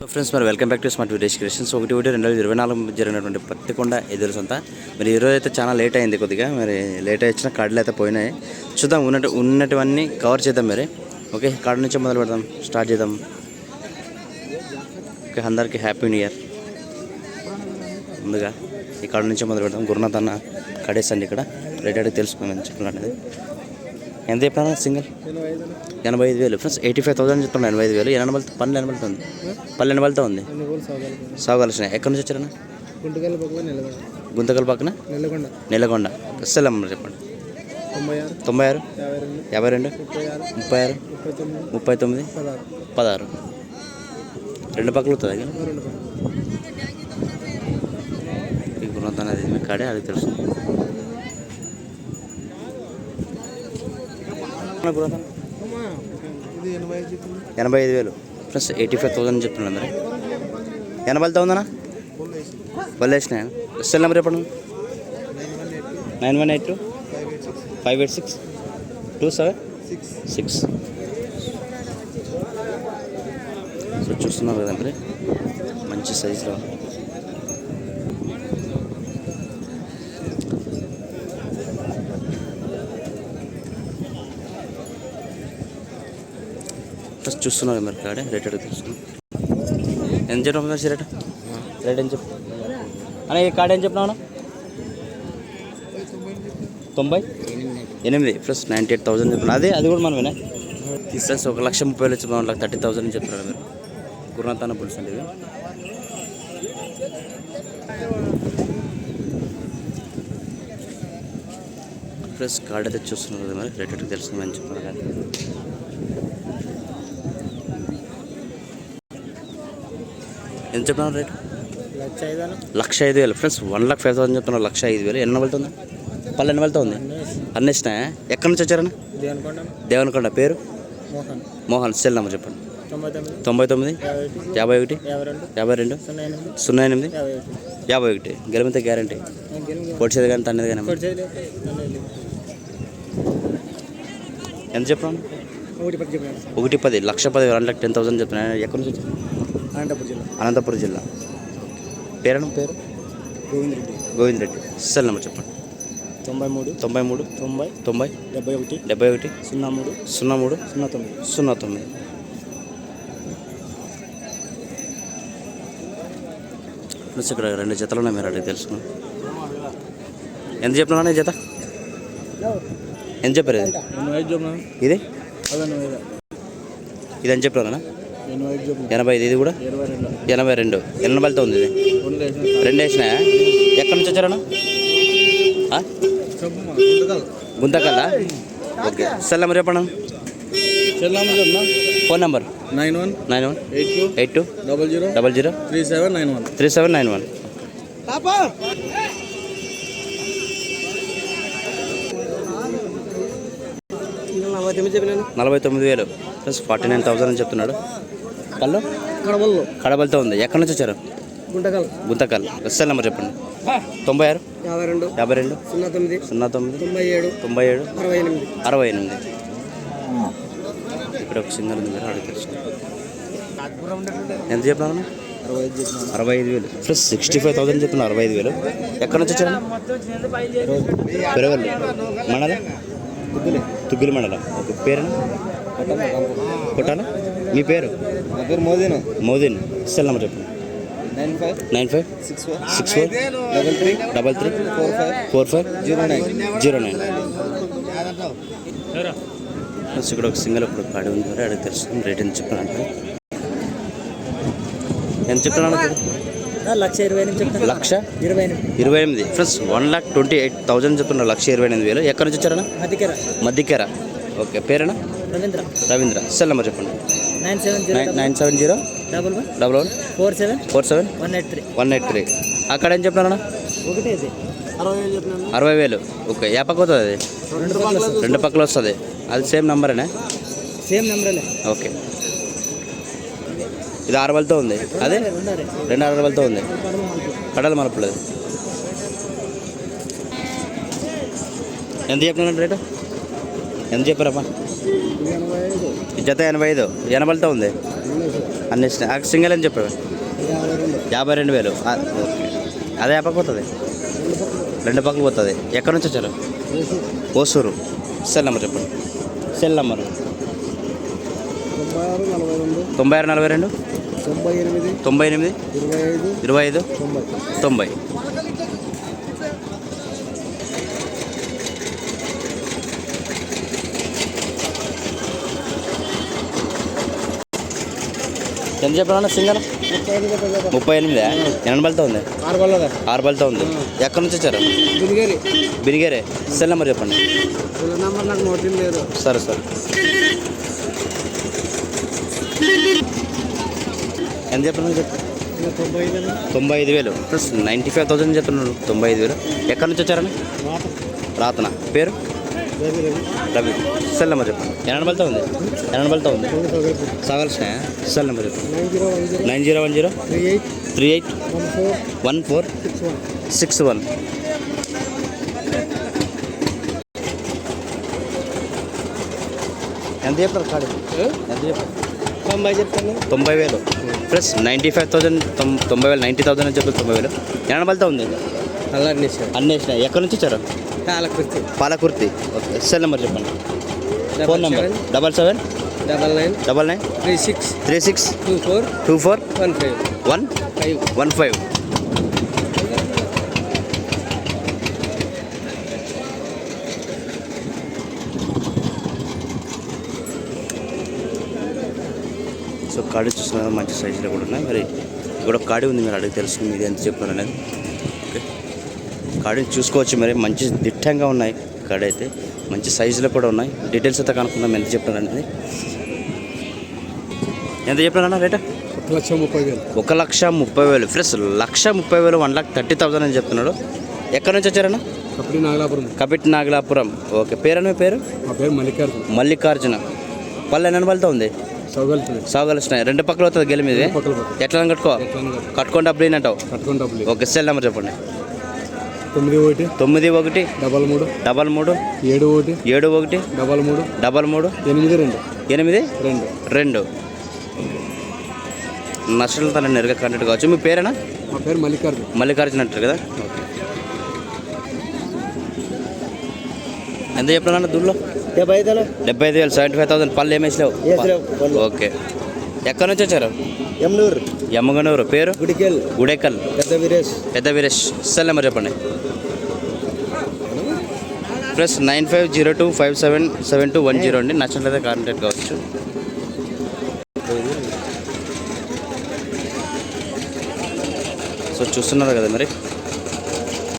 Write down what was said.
So friends మరి welcome back to smart village creations ఒకటి ఒకటి రెండు వేల ఇరవై నాలుగు జరిగినటువంటి పత్తికొండ ఎదురు సొంత. మరి ఈరోజు అయితే చాలా లేట్ అయింది కొద్దిగా. మరి లేట్ వచ్చిన కార్డులు అయితే పోయినాయి. చూద్దాం ఉన్నట్టు ఉన్నటువన్నీ కవర్ చేద్దాం మరి. ఓకే కార్డు నుంచి మొదలు పెడదాం. స్టార్ట్ చేద్దాం. ఓకే అందరికీ హ్యాపీ న్యూ ఇయర్ ముందుగా ఈ నుంచి మొదలు పెడదాం. గురునాథ్ అన్న కడేసండి ఇక్కడ. రేట్ తెలుసుకుందాం చెప్పాలనేది ఎంత చెప్పినా సింగిల్? ఎనభై ఐదు వేలు. ఫ్రెండ్స్ ఎయిటీ ఫైవ్ థౌసండ్ చెప్తున్నాను ఎనభై ఐదు వేలు. ఎనభై పన్నెండు ఎనభైతో ఉంది. పన్నెండు ఎనభైతో ఉంది. సాగుగలసిన. ఎక్కడి నుంచి వచ్చారన్నా? గుంతకల్ పక్కన నెల్లకొండ. నెలకొండ సెల్ నెంబర్ చెప్పండి. తొంభై ఆరు. యాభై రెండు? ముప్పై ఆరు. ముప్పై తొమ్మిది. పదహారు. రెండు పక్కలు అవుతుంది మీ కాడే అది తెలుసు. ఎనభై ఐదు ఎనభై వేలు. ప్లస్ ఎయిటీ ఫైవ్ థౌసండ్ చెప్తున్నాను ఫోన్ వేసి వాళ్ళు వేసినాయా సెల్ నెంబర్ చెప్పండి. Nine one eight two? Five eight six. Two seven? Six. Six so చూస్తున్నారు కదా మరి మంచి సైజులో. చూస్తున్నారు మరి కాడే? రేట్ అడుగుతున్నాం తెలుసుకున్నాం ఎంత చెప్పిన కదా రేట్ రేట్ ఏం చెప్పు. అన్న ఈ కాడ ఏం చెప్పినావు తొంభై? ఎనిమిది. ప్లస్ నైంటీ ఎయిట్ థౌసండ్ చెప్పిన అదే అది కూడా మనమేనా? ప్లస్ ఒక లక్ష ముప్పై వేలు చెప్పిన వన్ థర్టీ థౌసండ్ అని చెప్తున్నారు మీరు. గురునాథాన పులుసు అండి ఇది. ప్లస్ కార్డ్ అయితే చూస్తున్నారు కదా మరి? రేట్ అయితే తెలుస్తుంది అని చెప్తున్నారు ఎంత చెప్తున్నారు రేట్? లక్ష ఐదు వేలు. Friends one lakh five thousand చెప్తున్నారు లక్ష ఐదు వేలు. ఎన్ని వెళ్తుంది పల్లె ఎన్ని వెళ్తుంది అన్నిస్నా ఎక్కడి నుంచి వచ్చారన్న? దేవనకొండ. పేరు? మోహన్. సెల్ నెంబర్ చెప్పండి. తొంభై తొమ్మిది. యాభై ఒకటి? యాభై రెండు. సున్నా ఎనిమిది యాభై ఒకటి. గెలిమితే గ్యారంటీ. పొడిచేది కానీ తన్నది కానీ. ఎంత చెప్పాను. ఒకటి పది. లక్ష పది వన్ లాక్ టెన్ థౌసండ్ చెప్పిన? ఎక్కడి నుంచి వచ్చారు అనంతపురం జిల్లా. అనంతపురం జిల్లా. పేరు పేరు? గోవింద్ రెడ్డి. గోవింద్ రెడ్డి. సెల్ నెంబర్ చెప్పండి. తొంభై మూడు తొంభై మూడు తొంభై తొంభై డెబ్బై ఒకటి డెబ్బై ఒకటి సున్నా మూడు సున్నా మూడు సున్నా తొమ్మిది. సున్నా తొమ్మిది. ఇక్కడ రెండు జతలు ఉన్నాయి మీరు అడిగి తెలుసుకున్నాం ఎంత చెప్పినా జత? ఎంత చెప్పారు ఇది? ఇది? ఎంత చెప్పినా ఎనభై ఐదు ఎనభై ఇది కూడా? ఇరవై రెండు. ఎనభై రెండు ఎనభైతో ఉంది ఇది? రెండు వేసిన రెండు వేసినాయా? ఎక్కడి నుంచి వచ్చారన్నా గుంతకల్లా? ఓకే. సెల్ నెంబర్ చెప్పండి phone number? Nine one nine one eight two eight two double zero double zero three seven nine one. Three seven nine one. తొమ్మిది నలభై తొమ్మిది వేలు. ప్లస్ ఫార్టీ నైన్ థౌసండ్ అని చెప్తున్నాడు. పళ్ళు కడవల్లో. కడబలతో ఉంది. ఎక్కడి నుంచి వచ్చారు? గుంటకల్. గుంతకల్ సెల్ నెంబర్ చెప్పండి. తొంభై ఆరు యాభై రెండు యాభై రెండు సున్నా తొమ్మిది. సున్నా తొమ్మిది? తొంభై ఏడు తొంభై ఏడు అరవై ఎనిమిది. అరవై ఎనిమిది. ఇక్కడ ఒక సింగర్ ఉంది ఎంత చెప్పినాను. అరవై ఐదు వేలు. ప్లస్ సిక్స్టీ ఫైవ్ థౌసండ్ చెప్తున్నా అరవై ఐదు వేలు. ఎక్కడి నుంచి వచ్చారు? పెరగల్లు. మండలం? తుగ్గులు మండలం. ఓకే పేరు కొట్టాలా మీ పేరు? నా పేరు మోదీనా? మోదీన్. సెల్ నెంబర్ చెప్పండి nine five nine five six four six four double three double three four five four five zero nine zero nine. ఇక్కడ ఒక సింగిల్ ఇప్పుడు కాడి ఉంది మరి అడిగి తెలుసుకుని రేట్ ఎంత చెప్పానంటే ఎంత చెప్తున్నాను లక్ష ఇరవై ఎనిమిది చెప్తాను. లక్ష? ఇరవై ఎనిమిది. ఇరవై ఎనిమిది. Friends one lakh twenty eight thousand చెప్తున్నారు లక్ష ఇరవై ఎనిమిది వేలు. ఎక్కడి నుంచి వచ్చారన్నా? అధికర మధ్యకేరా. ఓకే పేరేనా రవీంద్ర. రవీంద్ర. సెల్ నెంబర్ చెప్పండి. Nine seven zero nine seven zero double one double one four seven four seven one eight three. One eight three. అక్కడ ఏం చెప్పినారన్నా? ఒకటే అరవై వేలు ఓకే ఏ పక్క అవుతుంది అది రెండు పక్కల రెండు పక్కల వస్తుంది. అది సేమ్ నంబరేనా? సేమ్ నెంబర్లే. ఓకే. ఇది ఆరు వేలతో ఉంది. అదే? రెండు ఆరు వేలతో ఉంది. కడల మలపలేదు. ఎంత చెప్పినారు రేటు? ఎంత చెప్పారమ్మా? జత ఎనభై ఐదు ఎనభైతో ఉంది. అన్ని ఇచ్చినాయి. సింగిల్ అని చెప్పారు? యాభై రెండు వేలు. అదే పక్క పోతుంది? రెండు పక్కలు పోతుంది. ఎక్కడి నుంచి వచ్చారు? ఓసూరు. సెల్ నెంబర్ చెప్పండి. Cell number. తొంభై ఆరు నలభై రెండు? తొంభై ఎనిమిది. తొంభై ఎనిమిది? ఇరవై ఐదు? తొంభై. ఎంత చెప్పాలన్నా సింగల్ ముప్పై ఎనిమిది? ఎన్ని బలతో ఉంది. ఆరు బలతో. ఉంది. ఎక్కడి నుంచి వచ్చారు? బిరిగేరే సెల్ నెంబర్ చెప్పండి. వీళ్ళ నెంబర్ నాకు నోటింగ్ లేదు. సరే సరే. ఎంత చెప్పండి చెప్పు. తొంభై ఐదు వేలు. ప్లస్ నైంటీ ఫైవ్ థౌసండ్ చెప్తున్నాడు తొంభై ఐదు వేలు. ఎక్కడి నుంచి వచ్చారని? రాతన. పేరు? రవి సెల్ నెంబర్ చెప్పండి ఎన్న బలతో ఉంది ఎన్న బలతో ఉంది రెండు సెల్ నెంబర్ చెప్పండి nine zero one zero three eight one four six one ఎంత చెప్పారు కాడు ఎంత చెప్పారు తొంభై చెప్తాను తొంభై వేలు. ప్లస్ నైంటీ ఫైవ్ థౌసండ్ తొంభై వేలు నైంటీ థౌసండ్ అని చెప్పి తొంభై వేలు. ఎన్న బలతో ఉంది అన్నీ వేసినాయి ఎక్కడి నుంచి వచ్చారు? కాలకృతి పాలకుర్తి. ఓకే. సెల్ నెంబర్ చెప్పండి. Phone number. Double seven. Double nine. Double nine. Three six. Three six. Two four. Two four. One five. One. Five. One five. So కాడి చూస్తున్నారు మంచి సైజులో కూడా ఉన్నాయి. మరి ఇక్కడ ఒక కాడి ఉంది మీరు అడిగి తెలుసుకుని ఇది ఎంత చెప్పారు అనేది. కాడిని చూసుకోవచ్చు. మరి మంచి దిట్టంగా ఉన్నాయి కాడి అయితే మంచి సైజులో కూడా ఉన్నాయి. డీటెయిల్స్ అయితే కనుక్కుందాం ఎంత అనేది ఎంత చెప్పారన్నా రేటా? ఒక లక్ష ముప్పై వేలు. ఒక లక్ష ముప్పై వేలు. ఫ్రెస్ లక్ష ముప్పై వేలు వన్ లాక్ థర్టీ థౌసండ్ అని చెప్తున్నాడు. ఎక్కడి నుంచి వచ్చారన్నా? అప్పుడు నాగలాపురం. కపిట్ నాగలాపురం. ఓకే పేరు పేరు? మా పేరు మల్లికార్జున. మల్లికార్జున. పల్లె ఎన్ని బలతో ఉంది సాగలుస్తున్నాయి. రెండు పక్కల అవుతుంది గెలి మీద. పక్కల పక్కల ఎట్లా కట్టుకో? కట్టుకోండి డబ్బులు అంటావు. కట్టుకుని డబ్బులు ఓకే సెల్ నెంబర్ చెప్పండి. తొమ్మిది ఒకటి తొమ్మిది ఒకటి డబల్ మూడు డబల్ మూడు ఏడు ఒకటి ఏడు ఒకటి డబల్ మూడు డబల్ మూడు ఎనిమిది రెండు. ఎనిమిది రెండు. రెండు. నష్టలు తన నేరుగా కాంటాక్ట్ కావచ్చు. మీ పేరేనా? మా పేరు మల్లికార్జున. మల్లికార్జున అంటారు కదా? ఎంత చెప్పినా దూరంలో డెబ్బై ఐదు వేలు. సెవెంటీ ఫైవ్ థౌసండ్ పళ్ళు వేసిలేవు పళ్ళు. ఓకే. ఎక్కడి నుంచి వచ్చారు? ఎమ్నూరు యమ్మగనూరు పేరు? గుడికెల్. గుడేకల్. పెద్ద వీరేష్. పెద్ద వీరేష్. సెల్ నెంబర్ చెప్పండి. Plus nine five zero two five seven seven two one zero అండి. నచ్చినట్లయితే కాంటాక్ట్ కావచ్చు. సో చూస్తున్నారు కదా మరి.